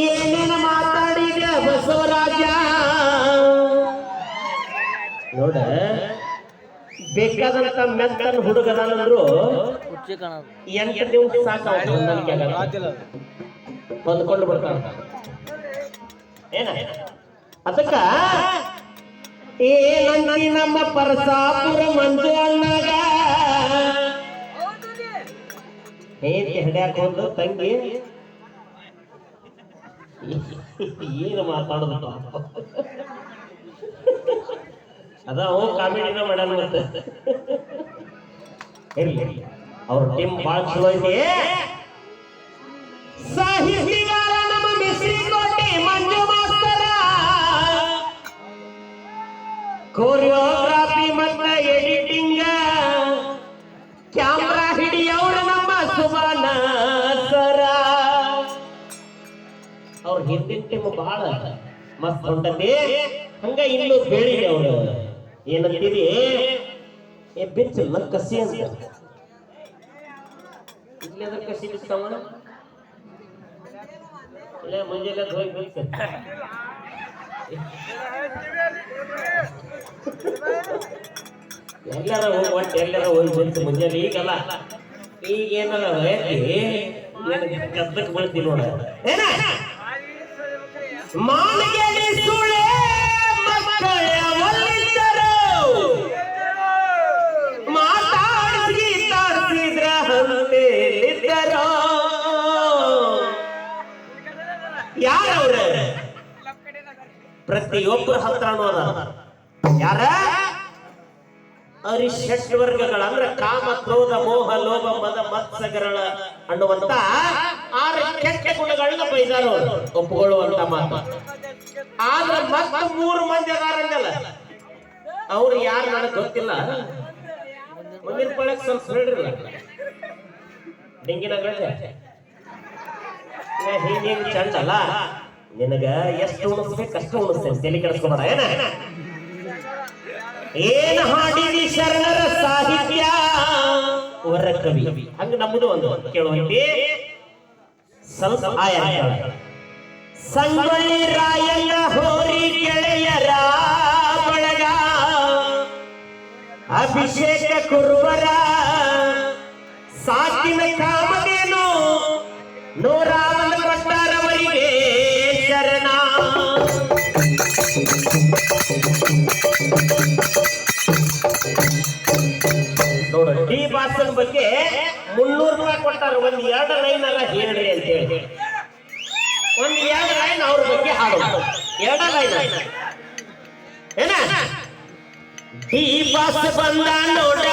ಏನೇನು ಮಾತಾಡಿದೆ ಬಸವರಾಜ? ನೋಡ ಬೇಕಾದಂತ ಮೆತ್ತನ ಹುಡುಗನಂದ್ರು ಎಂಟು ದಿವಸ ಸಾಕು. ಹೊಂದ್ಕೊಂಡು ಬರ್ತಾನ ಏನ? ಅದಕ್ಕ ಏನಂದಿ ನಮ್ಮ ಪರಸಾಪುರ ಮಂಜು ಅಣ್ಣಗ ಹೇಂತಿ ಹಡ್ಯಾಕ ತಂಗಿ. ಏನು ಮಾತಾಡೋದು? ಅದ ಅವು ಕಾಮಿಡಿನ ಮಾಡಲ್ಲ ಮತ್ತೆ. ಇರ್ಲಿ ಅವ್ರ ಟೀಮ್ ಭಾಳ ಚಲೋ ಐತಿ. ಸಾಹಿತಿಗಾರ ನಮ್ಮ ಮಿಸ್ರಿ ಕೋಟೆ, ಮಂಜು ಮಾಸ್ತರ. ಕೋರಿಯೋಗ್ರಾಫಿ ಹಿಂದಿನ ಟೀಮ್ ಬಹಳ ಮಸ್ತ್ ಹೊಂಟತಿ ಹಂಗ ಇನ್ನು ಬೆಳಿ ಅವಳು. ಏನಂತೀರಿ ಏ ಬಿಚ್ಚಲ್ಲ ಕಸಿ ಅಂತ. ಇಲ್ಲಿ ಅದ್ರ ಕಸಿ ಬಿಚ್ತಾವ ಇಲ್ಲ ಮುಂಜಾನೆ ಹೋಗಿ ಬಿಚ್ಚ. ಎಲ್ಲಾರ ಹೋಗಿ ಒಟ್ಟು ಎಲ್ಲಾರ ಹೋಗಿ ಬಂತು ಮುಂಜಾನೆ. ಈಗಲ್ಲ ಈಗ ಏನಾರ ಐತಿ ಏನು ಗದ್ದಕ್ಕೆ ಬೀಳ್ತಿ ನೋಡ. ಏನ? ಪ್ರತಿಯೊಬ್ಬರ ಹತ್ರನೂ ಅದ ಯಾರ? ವರ್ಗಗಳ ಅಂದ್ರೆ ಕಾಮ, ಕ್ರೋಧ, ಮೋಹ, ಲೋಭ, ಮದ, ಮತ್ಸಗರಳ ಅನ್ನುವಂತ ಆರು ಕೆಟ್ಟ ಗುಣಗಳನ್ನ ಬೈದಾರು ಒಪ್ಪಿಕೊಳ್ಳುವಂತ ಮಾತು. ಆದ್ರೆ ಮತ್ತೆ ಮೂರು ಮಂದಿ ಅದಾರಂದಲ್ಲ ಅವ್ರು ಯಾರು ನನಗೆ ಗೊತ್ತಿಲ್ಲ. ಮುಂದಿನ ಪಳಕ್ ಸ್ವಲ್ಪ ಹೇಳಿರಲ್ಲ ಡೆಂಗಿನ ಹಿಂಗೆ, ಹಿಂಗ್ ಚಂದಲ್ಲ ನಿನಗ ಎಷ್ಟು ಉಣಿಸ್ಬೇಕು ಅಷ್ಟು ಉಣಿಸ್ತೇನೆ. ತಲೆ ಕೆಡಿಸ್ಕೊಂಡ ಏನ? ಏನ್ ಹಾಡಿದಿ ಶರಣರ ಸಾಹಿತ್ಯ? ವರ ಕವಿ. ಹಂಗ ನಮ್ಮದು ಒಂದು ಕೇಳುವಂತೆ. ಸ್ವಲ್ಪ ಆಯ ಸಂಗೊಳ್ಳಿ ರಾಯಣ್ಣ ಹೋರಿ ಗೆಳೆಯರ ಬಳಗ ಅಭಿಷೇಕ ಕುರುವರ. ಸಾಕಿನ ಕಾಮದೇನು ನೂರಾವನ ಬಾಸನ್ ಬಗ್ಗೆ ಮುನ್ನೂರು ರೂಪಾಯಿ ಕೊಡ್ತಾರೆ ಒಂದ್ ಎರಡು ಲೈನ್ ಅಲ್ಲ ಹೇಳ್ರಿ ಅಂತ ಹೇಳಿ. ಒಂದ್ ಎರಡು ಲೈನ್ ಅವ್ರ ಬಗ್ಗೆ ಹಾಡು ಎರಡ ಲೈನ್ ಏನ? ಈ ಬಾಸ್ ಬಂದ ನೋಡ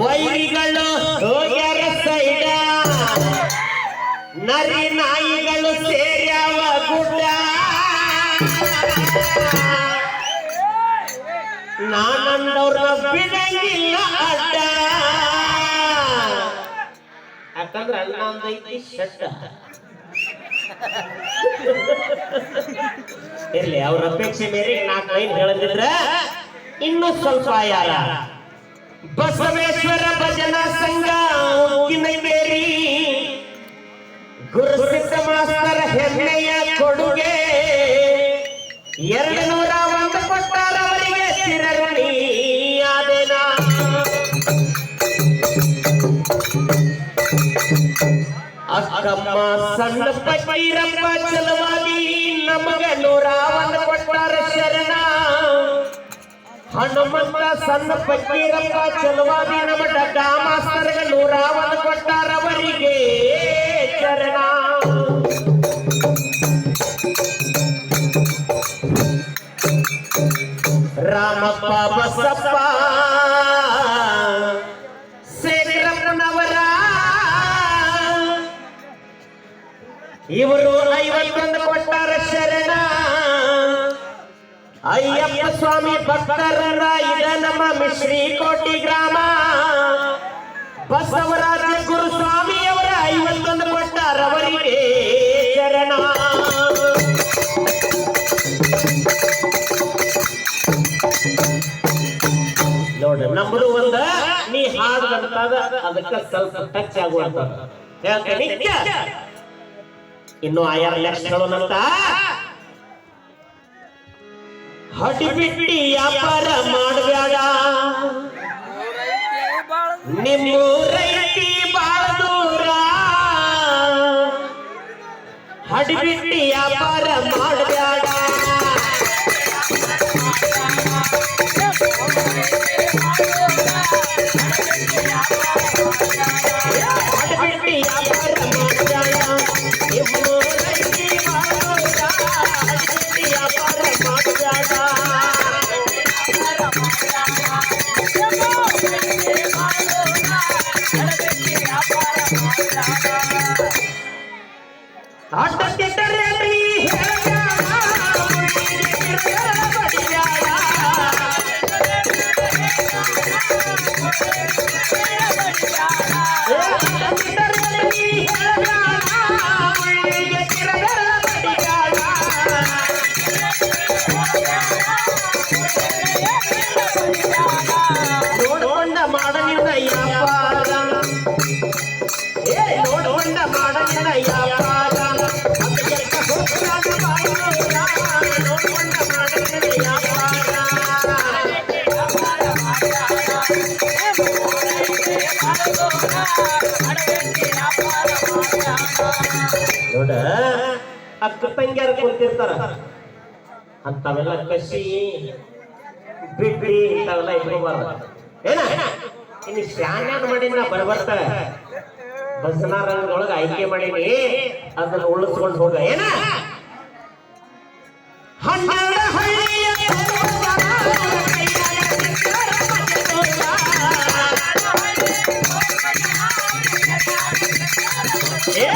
ವೈರಿಗಳು ಹೋಗ್ಯಾರ ಸೈಡ ನರಿ ನಾಯಿಗಳು ಸೇರ್ಯಾವ ಗುಡ್ಡ. ನಾನಂದವ್ರ ಬಿಡಂಗಿಲ್ಲ ಅಡ್ಡ. ಯಾಕಂದ್ರೆ ಅಣ್ಣ ಒಂದೈತಿ ಶಡ್ಡ ಇರ್ಲಿ, ಅವ್ರ ಅಪೇಕ್ಷೆ ಮೇರೆ ನಾಲ್ಕು ಲೈನ್ ಹೇಳದಿದ್ರ ಇನ್ನೂ ಸ್ವಲ್ಪ ಯಾರ ಬಸವೇಶ್ವರ ಭಜನಾ ಸಂಘ ಗುರು ಗುರುಸಿದ್ಧ ಮಾಸ್ತರ ಹೆಮ್ಮೆಯ ಸಣ್ಣ ಪಕ್ಕೀರಪ್ಪ ಚಲವಾಗಿ ನಮಗನು ರಾವಣ ಕೊಟ್ಟಾರ ಶರಣ. ಹನುಮಂತ ಸಣ್ಣ ಪಕ್ಕೀರಪ್ಪ ಚಲವಾಗಿ ನಮ್ಮ ಡಾಮಾಸ್ತರ್ಗನು ರಾವಣ ಕೊಟ್ಟಾರವರಿಗೆ ಶರಣ. ರಾಮಪ್ಪ ಬಸಪ್ಪ ಇವರು ಐವತ್ತೊಂದು ಕೊಟ್ಟಾರ ಶರಣ. ಅಯ್ಯಪ್ಪ ಸ್ವಾಮಿ ಭಕ್ತರ ಇದ ನಮ್ಮ ಮಿಶ್ರೀ ಕೋಟಿ ಗ್ರಾಮ. ಬಸವರಾಜ ಗುರು ಸ್ವಾಮಿಯವರ ಐವತ್ತೊಂದು ಕೊಟ್ಟಾರವರಿಗೆ ಶರಣ. ನೋಡ್ರಿ ನಮ್ಮದು ಒಂದ, ನೀ ಹಾಡ್ದಂತಾದ, ಅದಕ್ಕೆ ಸ್ವಲ್ಪ ಟಚ್ ಆಗುವಂತ ಹೇಳ್ತೇನೆ ಇನ್ನು ಆಯಾರ ಲಕ್ಷಗಳನ್ನಂತ ಹಟಿ ಬಿಟ್ಟಿ ವ್ಯಾಪಾರ ಮಾಡಬೇಡ ನಿಮ್ಮೂರೈತಿ ಬಾಳ ದೂರ. ಹಟಿ ಬಿಟ್ಟಿ ವ್ಯಾಪಾರ ಮಾಡಬೇಡ ನೋಡ ಅಕ್ಕ ತಂಗ್ಯಾರ ಕುಂತಿರ್ತಾರ. ಅಂತವೆಲ್ಲ ಕಸಿ ಬಿಡ್ರಿ ಇಂಥವೆಲ್ಲ ಇಟ್ಕೋಬಾರ್ದು ಏನ? ಇನ್ನು ಶಾನ್ಯಾಗ ಮಾಡಿನ ಬರ್ಬರ್ತಾರ ಬಸನ ರಂಗದೊಳಗೆ ಆಯ್ಕೆ ಮಾಡೀನಿ ಅದನ್ನ ಉಳಿಸ್ಕೊಂಡು ಹೋಗ ಏನ ಏ,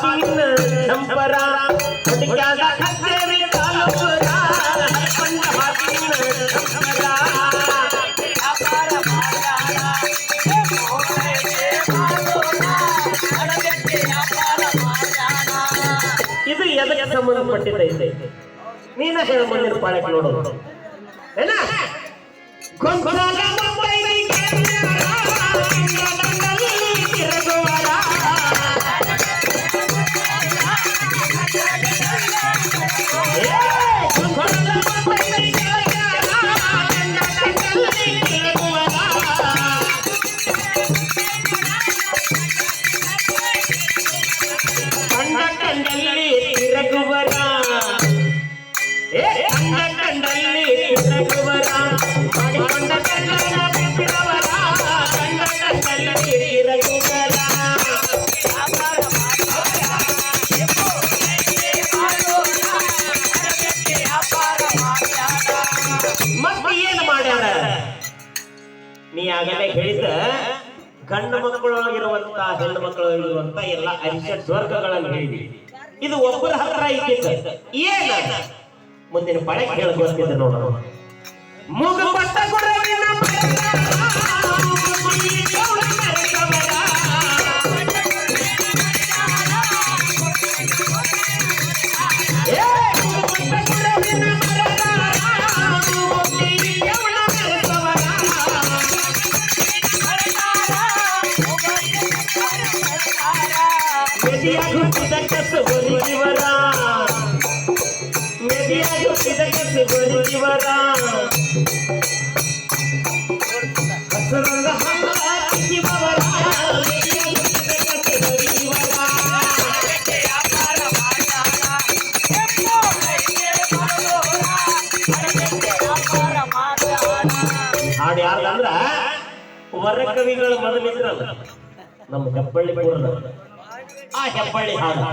ಹರಕೊಂಡ ಹಾದಿನ ಝಂಪರ ಹುಡುಕ್ಯಾದ ಕತ್ತೇರಿ ತಾಲೂಕುರ ಹರಕೊಂಡ ಹಾದಿನ ಝಂಪರ ಇದು ಎದಕ್ಕೆ ಸಂಬಂಧಪಟ್ಟಿದ್ದೈತೆ ನೀನ ಹೇಳ ಮುಂದಿನ ಪಾಳಕ್ಕೆ ನೋಡು ಏನ ಗೊಂದಲ கண்டவரா கண்ட கண்டவரா கண்ட கண்டவரா ಆಗಲೇ ಹೇಳಿದ ಗಂಡು ಮಕ್ಕಳೊಳಗಿರುವಂತ, ಹೆಣ್ಣು ಮಕ್ಕಳೊಳಗಿರುವಂತ ಎಲ್ಲ ಅರಿಷ ಸ್ವರ್ಗಗಳನ್ನು ಹೇಳಿದ್ವಿ ಇದು ಒಬ್ಬರ ಹತ್ರ ಇದ್ದಿದ್ದ. ಏನ? ಮುಂದಿನ ಪಡೆ ಕೇಳ ನೋಡೋಣ ನೋಡ. ಮುಗು ಪಟ್ಟ ಮೆದಿಯ ಹುಟ್ಟಿದ ಕಸು ಬರಿವರ ಮೆದಿಯ ಹುಟ್ಟಿದ ಕಸು ಬರಿವರ ಹಸುರಂಗ ಹಂಗ ಕಿಸಿಬವರ ಮೆದಿಯ ಹುಟ್ಟಿದ ಕಸು ಬರಿವರ ವ್ಯಾಪಾರ ಮಾಡ್ಯಾನ ಯಾರಂದ್ರ ವರ ಕವಿಗಳು ಮೊದಲಿದ್ರಲ್ಲ ನಮ್ಮ ಹೆಬ್ಬಳ್ಳಿ ಪೂರ್ಣ. ಆ ಹೆಬ್ಬಳ್ಳಿ ಹಾಡು.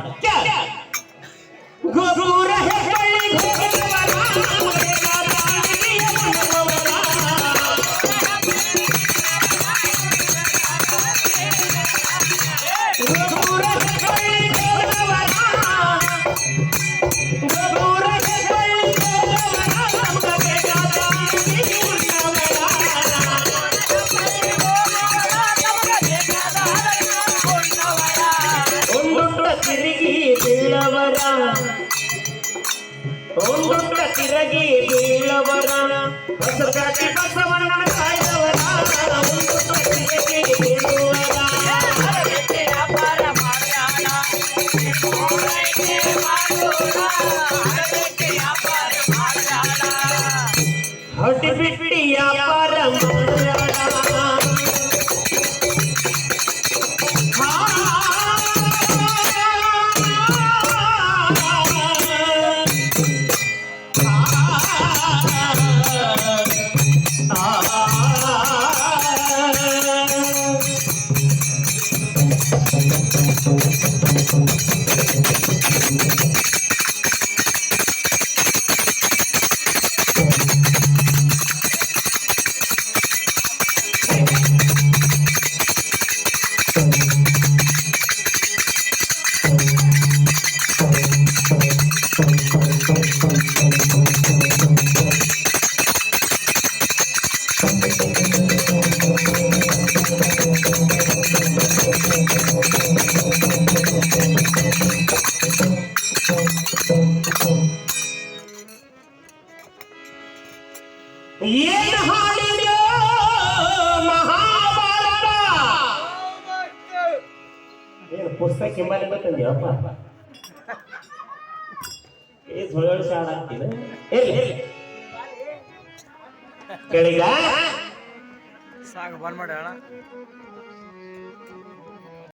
हट बिटिया पर ಏನ್ ಹಾಡಿದ್ಯೋ ಮಹಾಭಾರತ ಏನು ಪುಸ್ತಕ ಹಿಂಬಾಲಿ ತಂದ್ಯಪ್ಪ ಏ ಸುಳ್ಳು ಸಾಡ ಆಗ್ತಿದೆ ಎಲ್ಲಿ ಕೇಳಿಗ ಸಾಕು, ಬಂದ್